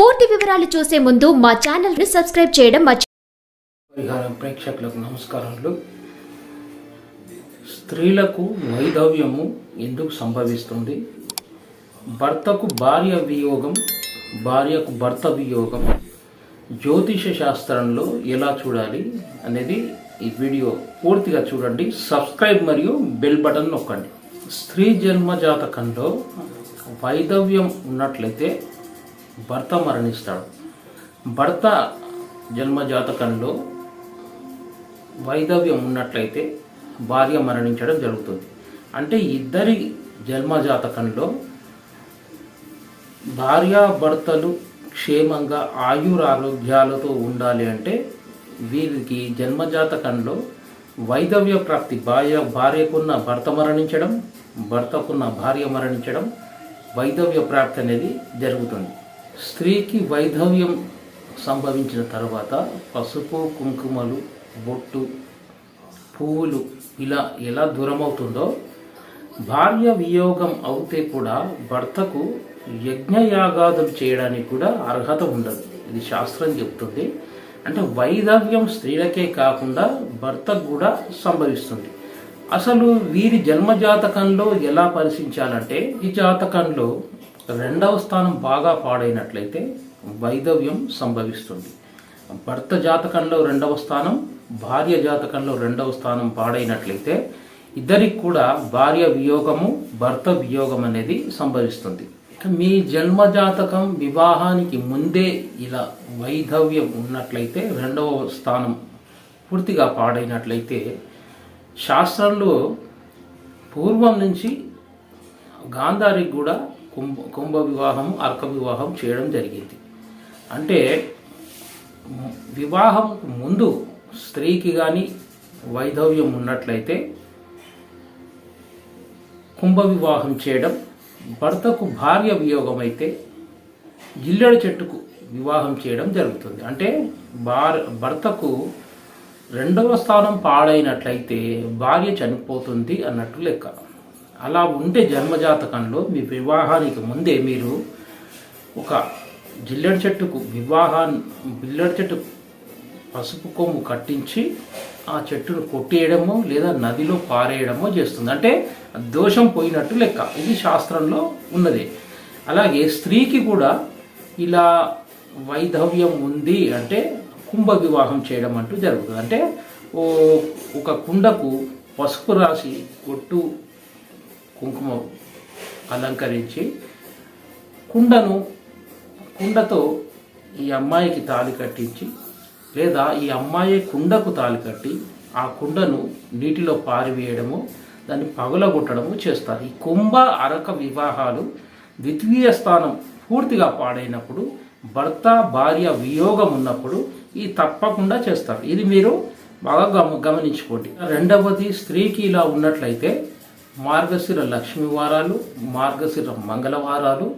పూర్తి వివరాలు చూసే ముందు మా ఛానల్ని సబ్స్క్రైబ్ చేయడం పరిహారం ప్రేక్షకులకు నమస్కారాలు స్త్రీలకు వైధవ్యము ఎందుకు సంభవిస్తుంది? భర్తకు భార్య వియోగం భార్యకు భర్త వియోగం. జ్యోతిష శాస్త్రంలో ఎలా చూడాలి అనేది ఈ వీడియో పూర్తిగా చూడండి. సబ్స్క్రైబ్ మరియు బెల్ బటన్ నొక్కండి. స్త్రీ జన్మ జాతకంలో వైధవ్యం ఉన్నట్లయితే భర్త మరణిస్తాడు. భర్త జన్మజాతకంలో వైధవ్యం ఉన్నట్లయితే భార్య మరణించడం జరుగుతుంది. అంటే ఇద్దరి జన్మజాతకంలో భార్యాభర్తలు క్షేమంగా ఆయురారోగ్యాలతో ఉండాలి అంటే వీరికి జన్మజాతకంలో వైధవ్య ప్రాప్తి భార్య భార్యకున్న భర్త మరణించడం భర్తకున్న భార్య మరణించడం వైధవ్య ప్రాప్తి అనేది జరుగుతుంది. స్త్రీకి వైధవ్యం సంభవించిన తర్వాత పసుపు కుంకుమలు బొట్టు పువ్వులు ఇలా ఎలా దూరం అవుతుందో భార్య వియోగం అవుతే కూడా భర్తకు యజ్ఞయాగాదులు చేయడానికి కూడా అర్హత ఉండదు. ఇది శాస్త్రం చెప్తుంది. అంటే వైధవ్యం స్త్రీలకే కాకుండా భర్తకు కూడా సంభవిస్తుంది. అసలు వీరి జన్మ జాతకంలో ఎలా పరిశీలించాలంటే ఈ జాతకంలో రెండవ స్థానం బాగా పాడైనట్లయితే వైధవ్యం సంభవిస్తుంది. భర్త జాతకంలో రెండవ స్థానం భార్య జాతకంలో రెండవ స్థానం పాడైనట్లయితే ఇద్దరికి కూడా భార్య వియోగము భర్త వియోగం అనేది సంభవిస్తుంది. మీ జన్మ జాతకం వివాహానికి ముందే ఇలా వైధవ్యం ఉన్నట్లయితే రెండవ స్థానం పూర్తిగా పాడైనట్లయితే శాస్త్రంలో పూర్వం నుంచి గాంధారికి కూడా కుంభ కుంభ వివాహం అర్క వివాహం చేయడం జరిగింది. అంటే వివాహం ముందు స్త్రీకి కానీ వైధవ్యం ఉన్నట్లయితే కుంభ వివాహం చేయడం భర్తకు భార్య వియోగం అయితే జిల్లెడ చెట్టుకు వివాహం చేయడం జరుగుతుంది. అంటే భార్ భర్తకు రెండవ స్థానం పాడైనట్లయితే భార్య చనిపోతుంది అన్నట్టు లెక్క. అలా ఉంటే జన్మజాతకంలో మీ వివాహానికి ముందే మీరు ఒక జిల్లెడ చెట్టుకు వివాహాన్ని జిల్లెడ చెట్టు పసుపు కొమ్ము కట్టించి ఆ చెట్టును కొట్టేయడమో లేదా నదిలో పారేయడమో చేస్తుంది. అంటే దోషం పోయినట్టు లెక్క. ఇది శాస్త్రంలో ఉన్నది. అలాగే స్త్రీకి కూడా ఇలా వైధవ్యం ఉంది అంటే కుంభ వివాహం చేయడం అంటూ జరుగుతుంది. అంటే ఓ ఒక కుండకు పసుపు రాసి కొట్టు కుంకుమ అలంకరించి కుండను కుండతో ఈ అమ్మాయికి తాళి కట్టించి లేదా ఈ అమ్మాయి కుండకు తాళి కట్టి ఆ కుండను నీటిలో పారివేయడము దాన్ని పగులగొట్టడము చేస్తారు. ఈ కుంభ అరక వివాహాలు ద్వితీయ స్థానం పూర్తిగా పాడైనప్పుడు భర్త భార్య వియోగం ఉన్నప్పుడు ఇది తప్పకుండా చేస్తారు. ఇది మీరు బాగా గమ గమనించుకోండి. రెండవది స్త్రీకి ఇలా ఉన్నట్లయితే మార్గశిర లక్ష్మి వారాలు మార్గశిర మంగళవారాలు.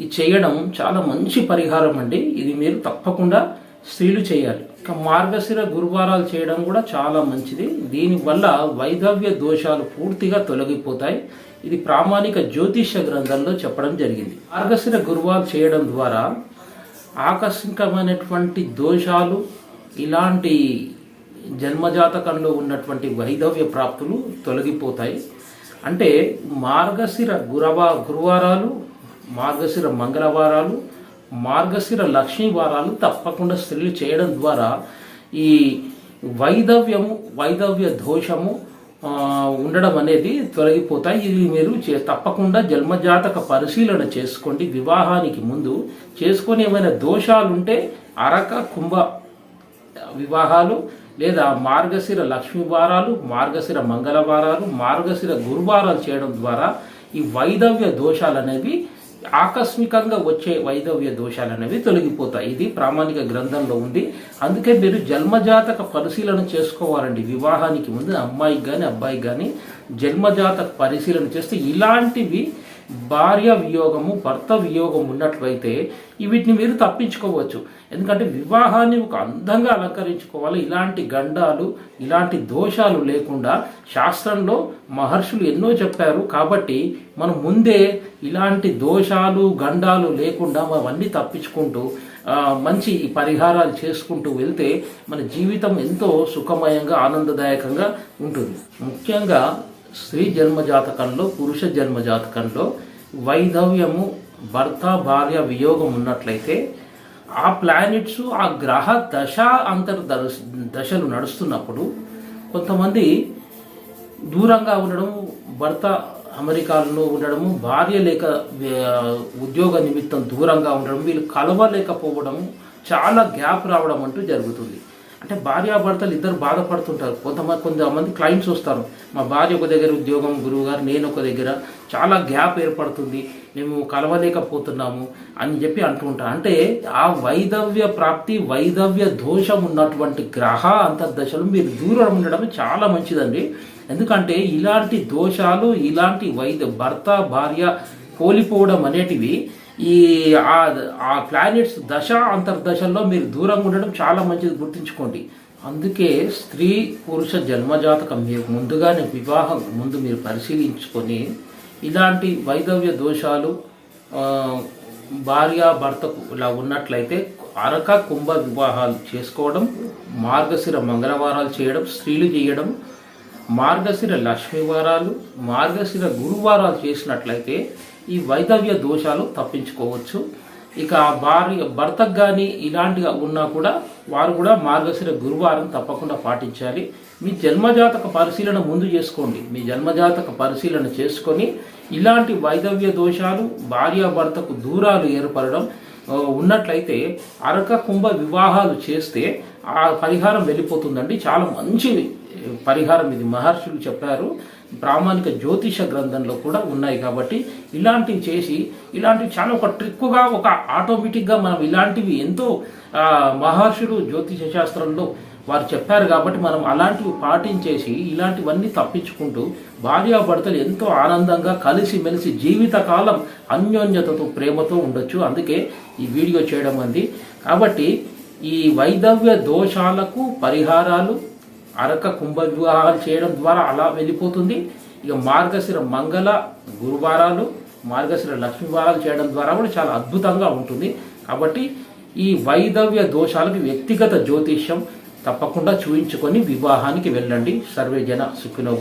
ఇది చేయడం చాలా మంచి పరిహారం అండి. ఇది మీరు తప్పకుండా స్త్రీలు చేయాలి. ఇక మార్గశిర గురువారాలు చేయడం కూడా చాలా మంచిది. దీనివల్ల వైధవ్య దోషాలు పూర్తిగా తొలగిపోతాయి. ఇది ప్రామాణిక జ్యోతిష గ్రంథంలో చెప్పడం జరిగింది. మార్గశిర గురువాలు చేయడం ద్వారా ఆకస్మికమైనటువంటి దోషాలు ఇలాంటి జన్మజాతకంలో ఉన్నటువంటి వైధవ్య ప్రాప్తులు తొలగిపోతాయి. అంటే మార్గశిర గురవా గురువారాలు మార్గశిర మంగళవారాలు మార్గశిర లక్ష్మీ వారాలు తప్పకుండా స్త్రీలు చేయడం ద్వారా ఈ వైధవ్యము వైధవ్య దోషము ఉండడం అనేది తొలగిపోతాయి. ఇది మీరు చే- తప్పకుండా జన్మజాతక పరిశీలన చేసుకోండి. వివాహానికి ముందు చేసుకొని ఏమైనా దోషాలు ఉంటే అరక కుంభ వివాహాలు లేదా మార్గశిర లక్ష్మీ వారాలు మార్గశిర మంగళవారాలు మార్గశిర గురువారాలు చేయడం ద్వారా ఈ వైధవ్య దోషాలు అనేవి ఆకస్మికంగా వచ్చే వైధవ్య దోషాలు అనేవి తొలగిపోతాయి. ఇది ప్రామాణిక గ్రంథంలో ఉంది. అందుకే మీరు జన్మజాతక పరిశీలన చేసుకోవాలండి. వివాహానికి ముందు అమ్మాయికి కానీ అబ్బాయికి కానీ జన్మజాతక పరిశీలన చేస్తే ఇలాంటివి భార్య వియోగము భర్త వియోగం ఉన్నట్లయితే వీటిని మీరు తప్పించుకోవచ్చు. ఎందుకంటే వివాహాన్ని ఒక అందంగా అలంకరించుకోవాలి. ఇలాంటి గండాలు ఇలాంటి దోషాలు లేకుండా శాస్త్రంలో మహర్షులు ఎన్నో చెప్పారు. కాబట్టి మనం ముందే ఇలాంటి దోషాలు గండాలు లేకుండా మనం అన్నీ తప్పించుకుంటూ మంచి పరిహారాలు చేసుకుంటూ వెళ్తే మన జీవితం ఎంతో సుఖమయంగా ఆనందదాయకంగా ఉంటుంది. ముఖ్యంగా స్త్రీ జన్మ జాతకంలో పురుష జన్మ జాతకంలో వైధవ్యము భర్త భార్య వియోగం ఉన్నట్లయితే ఆ ప్లానెట్స్ ఆ గ్రహ దశ అంతర్ దశలు నడుస్తున్నప్పుడు కొంతమంది దూరంగా ఉండడం భర్త అమెరికాలో ఉండడము భార్య లేక ఉద్యోగ నిమిత్తం దూరంగా ఉండడం వీళ్ళు కలవలేకపోవడం చాలా గ్యాప్ రావడం అంటూ జరుగుతుంది. అంటే భార్యాభర్తలు ఇద్దరు బాధపడుతుంటారు. కొంతమంది కొంతమంది క్లయింట్స్ వస్తారు. మా భార్య ఒక దగ్గర ఉద్యోగం గురువు గారు నేను ఒక దగ్గర. చాలా గ్యాప్ ఏర్పడుతుంది. మేము కలవలేకపోతున్నాము అని చెప్పి అంటుంటా అంటే ఆ వైదవ్య ప్రాప్తి వైదవ్య దోషం ఉన్నటువంటి గ్రహ అంతర్దశలు మీరు దూరం ఉండడం చాలా మంచిదండి. ఎందుకంటే ఇలాంటి దోషాలు ఇలాంటి వైద్య భర్త భార్య కోల్పోవడం అనేటివి ఈ ఆ ప్లానెట్స్ దశ అంతర్దశల్లో మీరు దూరంగా ఉండడం చాలా మంచిది గుర్తుంచుకోండి. అందుకే స్త్రీ పురుష జన్మజాతకం మీరు ముందుగానే వివాహం ముందు మీరు పరిశీలించుకొని ఇలాంటి వైదవ్య దోషాలు భార్య భర్తకు ఇలా ఉన్నట్లయితే అరక కుంభ వివాహాలు చేసుకోవడం మార్గశిర మంగళవారాలు చేయడం స్త్రీలు చేయడం మార్గశిర లక్ష్మీవారాలు మార్గశిర గురువారాలు చేసినట్లయితే ఈ వైదవ్య దోషాలు తప్పించుకోవచ్చు. ఇక భార్య భర్తకు కానీ ఇలాంటిగా ఉన్నా కూడా వారు కూడా మార్గశిర గురువారం తప్పకుండా పాటించాలి. మీ జన్మజాతక పరిశీలన ముందు చేసుకోండి. మీ జన్మజాతక పరిశీలన చేసుకొని ఇలాంటి వైదవ్య దోషాలు భార్యాభర్తకు దూరాలు ఏర్పడడం ఉన్నట్లయితే అరక కుంభ వివాహాలు చేస్తే ఆ పరిహారం వెళ్ళిపోతుందండి. చాలా మంచిది. పరిహారం ఇది. మహర్షులు చెప్పారు ప్రామాణిక జ్యోతిష గ్రంథంలో కూడా ఉన్నాయి కాబట్టి ఇలాంటివి చేసి ఇలాంటివి చాలా ఒక ట్రిక్కుగా ఒక ఆటోమేటిక్గా మనం ఇలాంటివి ఎంతో మహర్షులు జ్యోతిష శాస్త్రంలో వారు చెప్పారు కాబట్టి మనం అలాంటివి పాటించేసి ఇలాంటివన్నీ తప్పించుకుంటూ భార్యాభర్తలు ఎంతో ఆనందంగా కలిసిమెలిసి జీవితకాలం అన్యోన్యతతో ప్రేమతో ఉండొచ్చు. అందుకే ఈ వీడియో చేయడం అంది. కాబట్టి ఈ వైదవ్య దోషాలకు పరిహారాలు అరక కుంభ వివాహాలు చేయడం ద్వారా అలా వెళ్ళిపోతుంది. ఇక మార్గశిర మంగళ గురువారాలు మార్గశిర లక్ష్మీవారాలు చేయడం ద్వారా కూడా చాలా అద్భుతంగా ఉంటుంది. కాబట్టి ఈ వైదవ్య దోషాలకు వ్యక్తిగత జ్యోతిష్యం తప్పకుండా చూయించుకొని వివాహానికి వెళ్ళండి. సర్వే జన సుఖినో